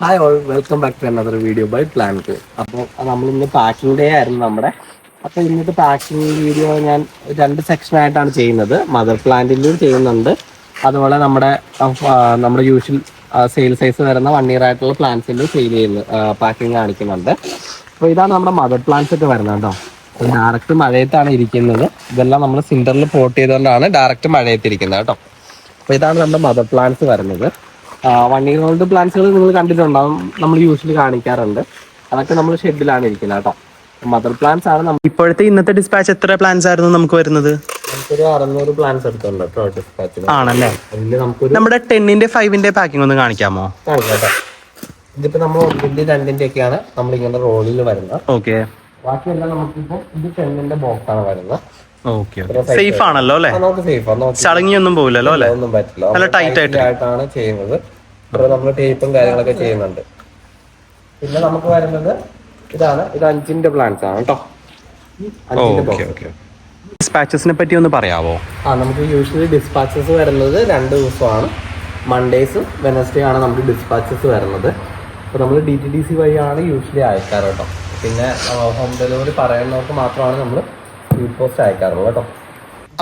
Hi all welcome back to another video by planet അപ്പോൾ നമ്മളിന്ന് packing day ആയിരുന്നു നമ്മുടെ. അപ്പോൾ ഇന്നത്തെ പാക്കിംഗ് വീഡിയോ ഞാൻ രണ്ട് സെക്ഷനായിട്ടാണ് ചെയ്യുന്നത്. മദർ പ്ലാന്റിലും ചെയ്യുന്നുണ്ട്. അതുപോലെ നമ്മുടെ നമ്മുടെ യൂഷ്വൽ സെയിൽ സൈസ് വരുന്ന വൺ ഇയർ ആയിട്ടുള്ള പ്ലാന്റ്സിലും സെയിൽ ചെയ്യുന്നു പാക്കിംഗ് കാണിക്കുന്നുണ്ട്. അപ്പോൾ ഇതാണ് നമ്മുടെ മദർ പ്ലാന്റ്സ് ഒക്കെ വരുന്നത് കേട്ടോ. ഡയറക്റ്റ് മഴയത്താണ് ഇരിക്കുന്നത്. ഇതെല്ലാം നമ്മൾ സിൻഡറിൽ പോട്ട് ചെയ്തുകൊണ്ടാണ് ഡയറക്റ്റ് മഴയത്തിരിക്കുന്നത് കേട്ടോ. അപ്പോൾ ഇതാണ് നമ്മുടെ മദർ പ്ലാന്റ്സ് വരുന്നത്. വൺ ഇയർ ഓൾഡ് പ്ലാന്റ്സുകൾ നിങ്ങൾ കണ്ടിട്ടുണ്ടാവും. നമ്മൾ യൂഷ്വലി കാണിക്കാറുണ്ട്. അതൊക്കെ നമ്മൾ ഷെഡിലാണ് ഇരിക്കുന്നത് കേട്ടോ. മദർ പ്ലാന്റ്സ് ആണ് നമ്മൾ ഇപ്പോഴത്തെ ഇന്നത്തെ ഡിസ്പാച്ച് എത്ര പ്ലാന്റ്സ് ആയിരുന്നു നമുക്ക് വരുന്നത്? നമുക്കൊരു അറുന്നൂറ് പ്ലാന്റ്സ് എടുത്തുണ്ട് കേട്ടോ ഡിസ്പാച്ചിന് ആണല്ലേ? നമുക്കൊരു നമ്മുടെ ടെന്നിന്റെ ഫൈവിന്റെ പാക്കിംഗ് ഒന്ന് കാണിക്കാമോ? കാണിക്കാം ഇതിപ്പോ നമ്മൾ ഒന്നിന്റെ രണ്ടിന്റെ ഒക്കെയാണ് നമ്മൾ ഇങ്ങനെ റോളിൽ വരുന്നത്. ഓക്കെ ബാക്കിയെല്ലാം നമുക്കിപ്പോ ഇത് ടെന്നിന്റെ ബോക്സ് ആണ് വരുന്നത്. സേഫ് ആണല്ലോ അല്ലേ? ചളങ്ങിയൊന്നും പോവില്ലല്ലോ അല്ലേ? ഒന്നും പറ്റില്ല. നല്ല ടൈറ്റ് ആയിട്ടാണ് ചെയ്യുന്നത്. നമ്മൾ ടേപ്പും കാര്യങ്ങളൊക്കെ ചെയ്യുന്നുണ്ട്. പിന്നെ നമുക്ക് വരുന്നത് ഇതാണ്. ഇത് അഞ്ചിന്റെ പ്ലാന്റ്സ് ആണ് കേട്ടോ. ഡിസ്പാച്ചസിനെ പറ്റി ഒന്ന് പറയാവോ? ആ നമുക്ക് യൂഷ്വലി ഡിസ്പാച്ചസ് വരുന്നത് രണ്ട് ദിവസമാണ്. മൺഡേസും വെനസ്ഡേ ആണ് നമുക്ക് ഡിസ്പാച്ചസ് വരുന്നത്. അപ്പോൾ നമ്മൾ ഡി ടി ഡി സി വഴിയാണ് യൂഷ്വലി അയക്കാറ് കേട്ടോ. പിന്നെ ഹോം ഡെലിവറി പറയുന്നവർക്ക് മാത്രമാണ് നമ്മൾ സ്പീഡ് പോസ്റ്റ് അയക്കാറുള്ളൂ കേട്ടോ.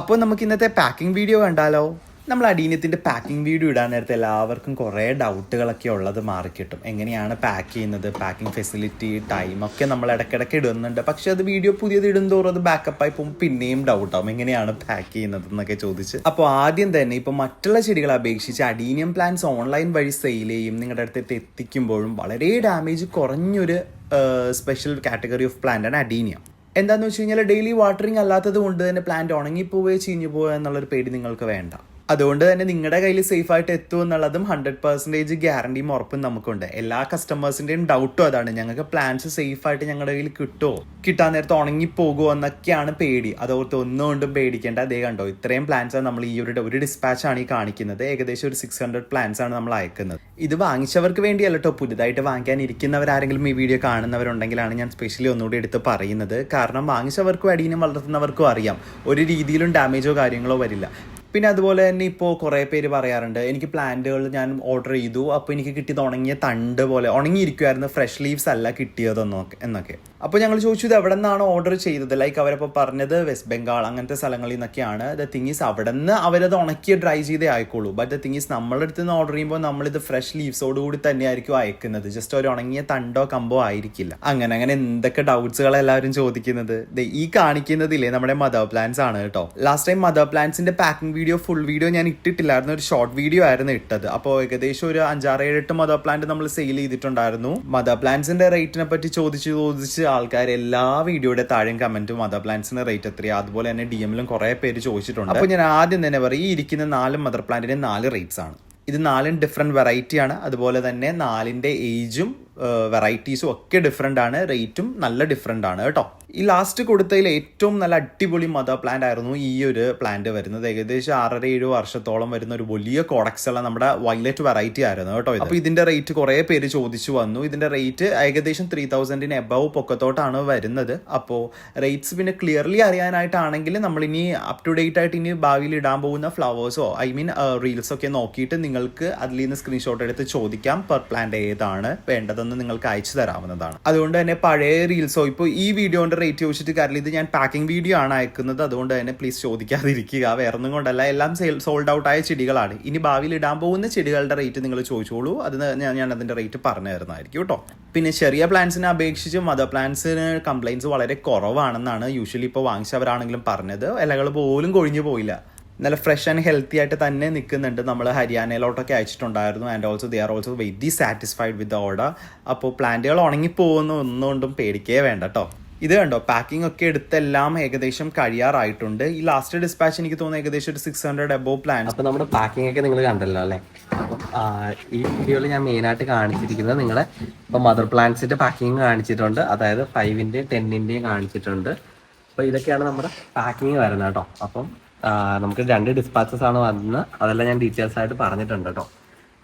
അപ്പോൾ നമുക്ക് ഇന്നത്തെ പാക്കിംഗ് വീഡിയോ കണ്ടാലോ? നമ്മൾ അടീനത്തിന്റെ പാക്കിംഗ് വീഡിയോ ഇടാൻ നേരത്തെ എല്ലാവർക്കും കുറേ ഡൗട്ടുകളൊക്കെ ഉള്ളത് മാറി കിട്ടും. എങ്ങനെയാണ് പാക്ക് ചെയ്യുന്നത് പാക്കിംഗ് ഫെസിലിറ്റി ടൈം ഒക്കെ നമ്മൾ ഇടയ്ക്കിടയ്ക്ക് ഇടുന്നുണ്ട്. പക്ഷെ അത് വീഡിയോ പുതിയത് ഇടുന്നതോറും അത് ബാക്കപ്പായി പോകും. പിന്നെയും ഡൗട്ടാവും എങ്ങനെയാണ് പാക്ക് ചെയ്യുന്നത് എന്നൊക്കെ ചോദിച്ച്. അപ്പോൾ ആദ്യം തന്നെ ഇപ്പോൾ മറ്റുള്ള ചെടികളെ അപേക്ഷിച്ച് അഡീനിയം പ്ലാന്റ്സ് ഓൺലൈൻ വഴി സെയിൽ ചെയ്യും. നിങ്ങളുടെ അടുത്ത് എത്തിക്കുമ്പോഴും വളരെ ഡാമേജ് കുറഞ്ഞൊരു സ്പെഷ്യൽ കാറ്റഗറി ഓഫ് പ്ലാന്റ് ആണ് അഡീനിയം എന്താന്ന് വെച്ച് കഴിഞ്ഞാൽ ഡെയിലി വാട്ടറിങ് അല്ലാത്തത് കൊണ്ട് തന്നെ പ്ലാന്റ് ഉണങ്ങിപ്പോവുകയോ ചീഞ്ഞു പോവുക എന്നുള്ളൊരു പേടി നിങ്ങൾക്ക് വേണ്ട. അതുകൊണ്ട് തന്നെ നിങ്ങളുടെ കയ്യിൽ സേഫ് ആയിട്ട് എത്തും എന്നുള്ളതും ഹൺഡ്രഡ് പെർസെന്റേജ് ഗ്യാരണ്ടിയും ഉറപ്പും നമുക്കുണ്ട്. എല്ലാ കസ്റ്റമേഴ്സിന്റെയും ഡൗട്ടും അതാണ്. ഞങ്ങൾക്ക് പ്ലാൻസ് സേഫ് ആയിട്ട് ഞങ്ങളുടെ കയ്യിൽ കിട്ടുമോ കിട്ടാൻ നേരത്ത് ഉണങ്ങിപ്പോകുമോ എന്നൊക്കെയാണ് പേടി. അതോർത്ത് ഒന്നുകൊണ്ടും പേടിക്കേണ്ട. അതേ കണ്ടോ ഇത്രയും പ്ലാൻസ് ആണ് നമ്മൾ ഈ ഒരു ഒരു ഡിസ്പാച്ചാണ് ഈ കാണിക്കുന്നത്. ഏകദേശം ഒരു സിക്സ് ഹൺഡ്രഡ് പ്ലാൻസ് ആണ് നമ്മൾ അയക്കുന്നത്. ഇത് വാങ്ങിച്ചവർക്ക് വേണ്ടിയല്ല കേട്ടോ പുതുതായിട്ട് വാങ്ങിക്കാൻ ഇരിക്കുന്നവരാരെങ്കിലും ഈ വീഡിയോ കാണുന്നവരുണ്ടെങ്കിലാണ് ഞാൻ സ്പെഷ്യലി ഒന്നുകൂടി എടുത്ത് പറയുന്നത്. കാരണം വാങ്ങിച്ചവർക്കും അടീനം വളർത്തുന്നവർക്കും അറിയാം. ഒരു രീതിയിലും ഡാമേജോ കാര്യങ്ങളോ വരില്ല. പിന്നെ അതുപോലെ തന്നെ ഇപ്പോൾ കുറേ പേര് പറയാറുണ്ട് എനിക്ക് പ്ലാന്റുകൾ ഞാൻ ഓർഡർ ചെയ്തു അപ്പോൾ എനിക്ക് കിട്ടിയത് ഉണങ്ങിയ തണ്ട് പോലെ ഉണങ്ങിയിരിക്കുമായിരുന്നു ഫ്രഷ് ലീവ്സ് അല്ല കിട്ടിയതെന്നൊക്കെ എന്നൊക്കെ. അപ്പോൾ ഞങ്ങൾ ചോദിച്ചു ഇത് എവിടെ നിന്നാണ് ഓർഡർ ചെയ്തത്? ലൈക്ക് അവരപ്പോൾ പറഞ്ഞത് വെസ്റ്റ് ബംഗാൾ അങ്ങനത്തെ സ്ഥലങ്ങളിൽ നിന്നൊക്കെയാണ്. ദ തിങ് ഈസ് അവിടെ നിന്ന് അവരത് ഉണക്കി ഡ്രൈ ചെയ്തേ ആയിക്കോളൂ. ബട്ട് ദ തിങ് ഈസ് നമ്മളുടെ നിന്ന് ഓർഡർ ചെയ്യുമ്പോൾ നമ്മളിത് ഫ്രഷ് ലീവ്സോട് കൂടി തന്നെയായിരിക്കും അയക്കുന്നത്. ജസ്റ്റ് ഒരു ഉണങ്ങിയ തണ്ടോ കമ്പോ ആയിരിക്കില്ല. അങ്ങനെ അങ്ങനെ എന്തൊക്കെ ഡൗട്ട്സുകൾ എല്ലാവരും ചോദിക്കുന്നത്. ഈ കാണിക്കുന്നതില്ലേ നമ്മുടെ മദർ പ്ലാൻസ് ആണ് കേട്ടോ. ലാസ്റ്റ് ടൈം മദർ പ്ലാൻസിന്റെ പാക്കിംഗ് വീഡിയോ ഫുൾ വീഡിയോ ഞാൻ ഇട്ടിട്ടില്ലായിരുന്നു. ഒരു ഷോർട്ട് വീഡിയോ ആയിരുന്നു ഇട്ടത്. അപ്പോൾ ഏകദേശം ഒരു അഞ്ചാറ് ഏഴെട്ട് മദർ പ്ലാന്റ് നമ്മൾ സെയിൽ ചെയ്തിട്ടുണ്ടായിരുന്നു മദർ പ്ലാന്റ്സിന്റെ റേറ്റിനെ പറ്റി ചോദിച്ച് ചോദിച്ച് ആൾക്കാർ എല്ലാ വീഡിയോയുടെ താഴെയും കമന്റും മദർ പ്ലാന്റ്സിന്റെ റേറ്റ് എത്രയാണ് അതുപോലെ തന്നെ ഡി എമ്മിലും കുറെ പേര് ചോദിച്ചിട്ടുണ്ട്. അപ്പോൾ ഞാൻ ആദ്യം തന്നെ പറയും ഈ ഇരിക്കുന്ന നാല് മദർ പ്ലാന്റിന്റെ നാല് റേറ്റ്സ് ആണ്. ഇത് നാലും ഡിഫറെന്റ് വെറൈറ്റി ആണ്. അതുപോലെ തന്നെ നാലിന്റെ ഏജും വെറൈറ്റീസും ഒക്കെ ഡിഫറെന്റ് ആണ്. റേറ്റും നല്ല ഡിഫറെന്റ് ആണ് കേട്ടോ. ഈ ലാസ്റ്റ് കൊടുത്തതിൽ ഏറ്റവും നല്ല അടിപൊളി മദർ പ്ലാന്റ് ആയിരുന്നു ഈ ഒരു പ്ലാന്റ് വരുന്നത്. ഏകദേശം ആറര ഏഴ് വർഷത്തോളം വരുന്ന ഒരു വലിയ കോഡക്സ് ഉള്ള നമ്മുടെ വൈലറ്റ് വെറൈറ്റി ആയിരുന്നു കേട്ടോ അപ്പോൾ ഇതിന്റെ റേറ്റ് കുറേ പേര് ചോദിച്ചു വന്നു. ഇതിന്റെ റേറ്റ് ഏകദേശം ത്രീ തൗസൻഡിന് എബവ് പൊക്കത്തോട്ടാണ് വരുന്നത്. അപ്പോൾ റേറ്റ്സ് പിന്നെ ക്ലിയർലി അറിയാനായിട്ടാണെങ്കിൽ നമ്മൾ ഇനി അപ് ടു ഡേറ്റ് ആയിട്ട് ഇനി ഭാവിയിൽ ഇടാൻ പോകുന്ന ഫ്ലവേഴ്സോ ഐ മീൻ റീൽസ് ഒക്കെ നോക്കിയിട്ട് നിങ്ങൾക്ക് അതിൽ നിന്ന് സ്ക്രീൻഷോട്ട് എടുത്ത് ചോദിക്കാം പെർ പ്ലാന്റ് ഏതാണ് വേണ്ടതെന്ന് നിങ്ങൾക്ക് അയച്ചു തരാവുന്നതാണ്. അതുകൊണ്ട് തന്നെ പഴയ റീൽസോ ഇപ്പോൾ ഈ വീഡിയോന്റെ റേറ്റ് ചോദിച്ചിട്ട് കാര്യമില്ല. ഇത് ഞാൻ പാക്കിംഗ് വീഡിയോ ആണ് അയക്കുന്നത്. അതുകൊണ്ട് തന്നെ പ്ലീസ് ചോദിക്കാതിരിക്കുക. വേറെ ഒന്നും കൊണ്ടല്ല. എല്ലാം സെയിൽ സോൾഡ് ഔട്ട് ആയ ചെടികളാണ്. ഇനി ഭാവിയിൽ ഇടാൻ പോകുന്ന ചെടികളുടെ റേറ്റ് നിങ്ങൾ ചോദിച്ചോളൂ. അത് ഞാൻ അതിന്റെ റേറ്റ് പറഞ്ഞു തരുന്നതായിരിക്കും കേട്ടോ. പിന്നെ ചെറിയ പ്ലാന്റ്സിനെ അപേക്ഷിച്ച് മദർ പ്ലാന്റ്സിന് കംപ്ലൈൻസ് വളരെ കുറവാണെന്നാണ് യൂഷ്വലി ഇപ്പോൾ വാങ്ങിച്ചവരാണെങ്കിലും പറഞ്ഞത്. ഇലകൾ പോലും കൊഴിഞ്ഞു പോയില്ല. നല്ല ഫ്രഷ് ആൻഡ് ഹെൽത്തി ആയിട്ട് തന്നെ നിൽക്കുന്നുണ്ട്. നമ്മൾ ഹരിയാനയിലോട്ടൊക്കെ അയച്ചിട്ടുണ്ടായിരുന്നു. And also they are also very satisfied with order അപ്പോൾ പ്ലാന്റുകൾ ഉണങ്ങിപ്പോകുന്ന. ഒന്നുകൊണ്ടും പേടിക്കേ വേണ്ട കേട്ടോ. ഇത് കണ്ടോ പാക്കിംഗ് ഒക്കെ എടുത്തെല്ലാം ഏകദേശം കഴിയാറായിട്ടുണ്ട്. ഈ ലാസ്റ്റ് ഡിസ്പാച്ച് എനിക്ക് തോന്നുന്നു ഏകദേശം ഒരു സിക്സ് ഹൺഡ്രഡ് അബോവ് പ്ലാൻ അപ്പൊ നമ്മുടെ പാക്കിംഗ് ഒക്കെ നിങ്ങൾ കണ്ടല്ലോ അല്ലേ? ഈ വീഡിയോയിൽ ഞാൻ മെയിൻ ആയിട്ട് കാണിച്ചിരിക്കുന്നത് നിങ്ങളെ ഇപ്പൊ മദർ പ്ലാന്റ്സിന്റെ പാക്കിംഗ് കാണിച്ചിട്ടുണ്ട്. അതായത് ഫൈവിന്റെയും ടെന്നിന്റെയും കാണിച്ചിട്ടുണ്ട്. അപ്പൊ ഇതൊക്കെയാണ് നമ്മുടെ പാക്കിംഗ് വരുന്നത് കേട്ടോ. അപ്പം നമുക്ക് രണ്ട് ഡിസ്പാച്ചസ് ആണ് വന്നത്. അതെല്ലാം ഞാൻ ഡീറ്റെയിൽസ് ആയിട്ട് പറഞ്ഞിട്ടുണ്ട് കേട്ടോ.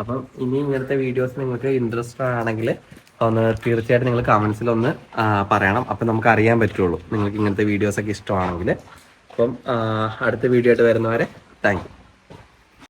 അപ്പം ഇനി ഇങ്ങനത്തെ വീഡിയോസ് നിങ്ങൾക്ക് ഇൻട്രസ്റ്റ് ആണെങ്കിൽ ഒന്ന് തീർച്ചയായിട്ടും നിങ്ങൾ കമൻസിൽ ഒന്ന് പറയണം. അപ്പം നമുക്ക് അറിയാൻ പറ്റുള്ളൂ. നിങ്ങൾക്ക് ഇങ്ങനത്തെ വീഡിയോസ് ഒക്കെ ഇഷ്ടമാണെങ്കിൽ. അപ്പം അടുത്ത വീഡിയോ ആയിട്ട് വരുന്നവരെ താങ്ക്